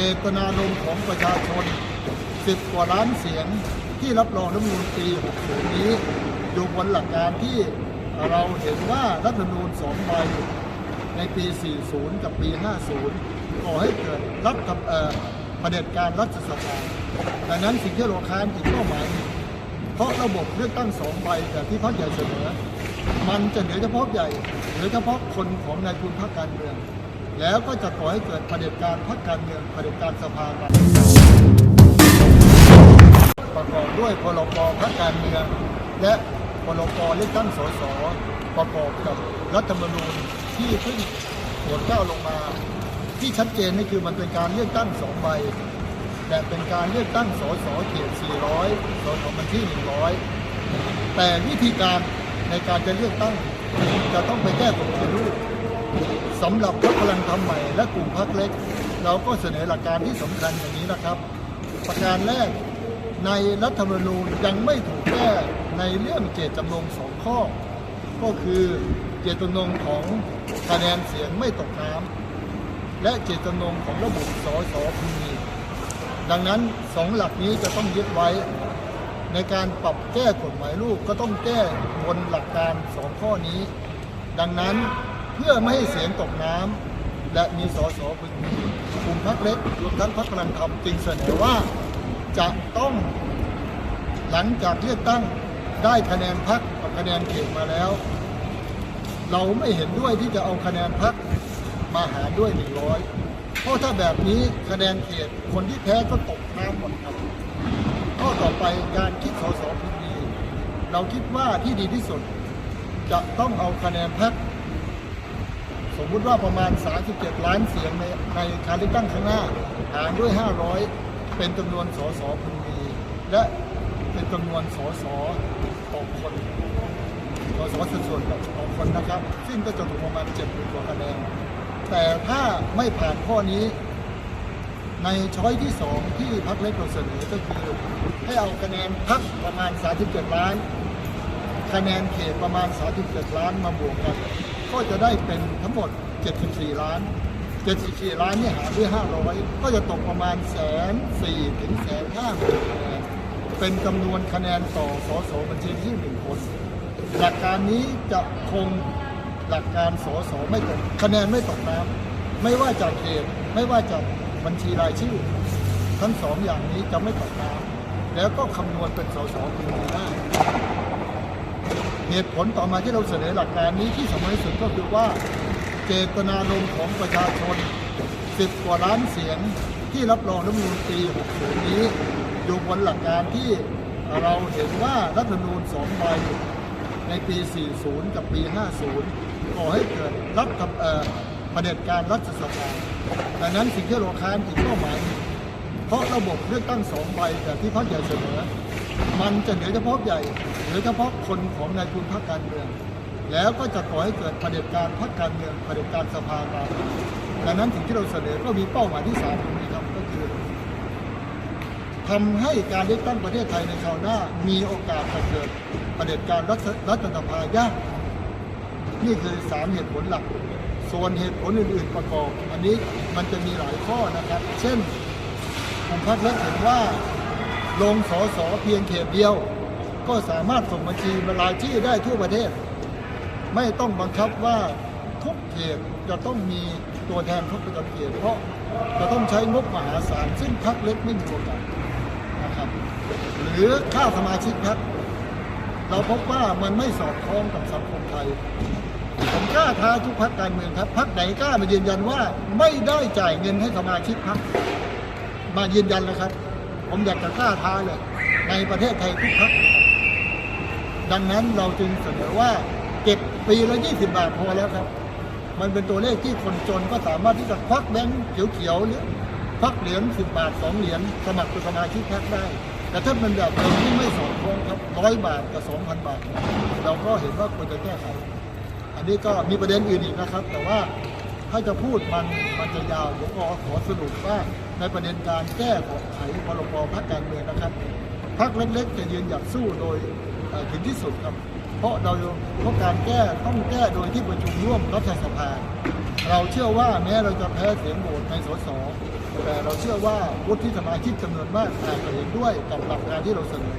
เจตนารมณ์ของประชาชน 10 กว่าล้านเสียงที่รับรองรัฐธรรมนูญปี 60 นี้อยู่บนหลักการที่เราเห็นว่ารัฐธรรมนูญสองใบในปี 40 กับปี 50 ก่อให้เกิดรัฐเอ่อประเผด็จการรัฐสภาดังนั้นสิ่งที่เราค้านอีกเป้าหมายหม่เพราะระบบเลือกตั้งสองใบแบบที่พรรคใหญ่เสนอ มันจะเหลือเฉพาะใหญ่เหลือเฉพาะคนของนายทุนพรรคการเมือง แล้วก็จะก่อให้เกิดเผด็จการพรรคการเมืองเผด็จการสภาประกอบด้วยพรบพรรคการเมือง และพรบเลือกตั้งสสประกอบกับรัฐธรรมนูญที่เพิ่งโปรดเกล้าลงมา ที่ชัดเจนนี่คือมันเป็นการเลือกตั้งสองใบและเป็นการเลือกตั้งสสเขต 400 สสบัญชี 100 แต่วิธีการในการจะเลือกตั้งจะต้องไปแก้กฎหมายลูก สำหรับพรรคพลังธรรมใหม่และกลุ่มพรรคเล็ก เราก็เสนอหลักการที่สำคัญอย่างนี้นะครับ ประการแรกในรัฐธรรมนูญยังไม่ถูกแก้ในเรื่องเจตจำนงสองข้อ ก็คือเจตจำนงของคะแนนเสียงไม่ตกน้ำและเจตจำนงของระบบสสพึงมีดังนั้นสองหลักนี้จะต้องยึดไว้ ในการปรับแก้กฎหมายลูกก็ต้องแก้บนหลักการสองข้อนี้ ดังนั้น เพื่อไม่ให้เสียงตกน้ำและมีสสพึงมีกลุ่มพรรคเล็กรวมทั้งพรรคพลังธรรมจึงเสนอว่าจะต้องหลังจากเลือกตั้งได้คะแนนพรรคกับคะแนนเขตมาแล้ว เราไม่เห็นด้วยที่จะเอาคะแนนพรรคมาหารด้วย 100 เพราะถ้าแบบนี้คะแนนเขตคนที่แพ้ก็ตกน้ำหมดครับข้อต่อไปการคิดสสพึงมีเราคิดว่าที่ดีที่สุด จะต้องเอาคะแนนพรรคส มมุติว่าประมาณ 37 ล้านเสียงในในการเลือกตั้งข้างหน้า หารด้วย 500 เป็นจำนวนสสพึงมี และเป็นจำนวนสสต่อคนสสสัดส่วนต่อคนนะครับ ซึ่งก็จะถูกประมาณ7 0กว่าคะแนนแต่ถ้าไม่ผ่านข้อนี้ ในช้อยที่สองที่พักเล็กเราเสนอก็คือ ให้เอาคะแนนพักประมาณ 37 ล้าน คะแนนเขตประมาณ 37 ล้านมาบวกกัน ก็จะได้เป็นทั้งหมด 74 ล้าน 74 ล้านนี่หารด้วย 500 ก็จะตกประมาณแสนสี่ถึงแสนห้าคะแนนเป็นจำนวนคะแนนต่อสสบัญชีที่หนึ่งคน หลักการนี้จะคงหลักการสสไม่ตกคะแนนไม่ตกน้ำไม่ว่าจากเขตไม่ว่าจากบัญชีรายชื่อ ทั้งสองอย่างนี้จะไม่ตกน้ำแล้วก็คำนวณเป็นสสพึงมีได้ เหตุผลต่อมาที่เราเสนอหลักการนี้ที่สำคัญที่สุดก็คือว่าเจตนารมณ์ของประชาชน 10 กว่าล้านเสียงที่รับรองรัฐธรรมนูญปี 60 นี้อยู่บนหลักการที่เราเห็นว่ารัฐธรรมนูญสองใบในปี 40 กับปี 50 ก่อให้เกิดรัฐเอ่อเผด็จการรัฐสภาดังนั้นสิ่งที่เราค้านอีกเป้าหมายเพราะระบบเลือกตั้งสองใบแบบที่พรรคใหญ่เสนอ มันจะเหลือเฉพาะใหญ่เหลือเฉพาะคนของนายทุนพรรคการเมือง แล้วก็จะก่อให้เกิดเผด็จการพรรคการเมืองเผด็จการสภาการดังนั้นสิ่งที่เราเสนอก็มีเป้าหมายที่สามตรงนี้ครับก็คือทำให้การเลือกตั้งประเทศไทยในคราวหน้า มีโอกาสจะเกิดเผด็จการรัฐรัฐสภายากนี่คือสามเหตุผลหลัก ส่วนเหตุผลอื่น ๆ ประกอบ อันนี้มันจะมีหลายข้อนะครับ เช่นกลุ่มพรรคเล็กเห็นว่า ลงสอสอเพียงเขตเดียว ก็สามารถส่งบัญชีรายชื่อได้ทั่วประเทศ ไม่ต้องบังคับว่าทุกเขตจะต้องมีตัวแทนพรรคประจำเขตเพราะจะต้องใช้งบมหาศาลซึ่งพรรคเล็กไม่มีโอกาสนะครับหรือค่าสมาชิกพรรคเราพบว่ามันไม่สอดคล้องกับสังคมไทยผมกล้าท้าทุกพรรคการเมืองครับพรรคไหนกล้ามายืนยันว่าไม่ได้จ่ายเงินให้สมาชิกพรรคมายืนยันแล้วครับ ผมอยากจะกล้าท้าเลยในประเทศไทยทุกพรรคดังนั้นเราจึงเสนอว่าเก็บปีละ 20 บาทพอแล้วครับ มันเป็นตัวเลขที่คนจนก็สามารถที่จะควักแบงค์เขียวๆหรือควักเหรียญ10 บาท 2 เหรียญสมัครเป็นสมาชิกพรรคได้ แต่ถ้าเป็นแบบเดิมที่ไม่สอดคล้องครับร้อยบาทกับ 2,000 บาท เราก็เห็นว่าควรจะแก้ไข อันนี้ก็มีประเด็นอื่นอีกนะครับ แต่ว่า ถ้าจะพูดมันมันจะยาวผมขอขอสรุปว่าในประเด็นการแก้ของไขพรบพรรคการเมืองนะครับพรรคเล็กๆจะยืนหยัดสู้โดยถึงที่สุดครับ เพราะเราเพราะการแก้ต้องแก้โดยที่ประชุมร่วมรัฐสภา เราเชื่อว่าแม้เราจะแพ้เสียงโหวตในสสแต่เราเชื่อว่าวุฒิสมาชิกจำนวนมากอาจจะเห็นด้วยกับหลักการที่เราเสนอ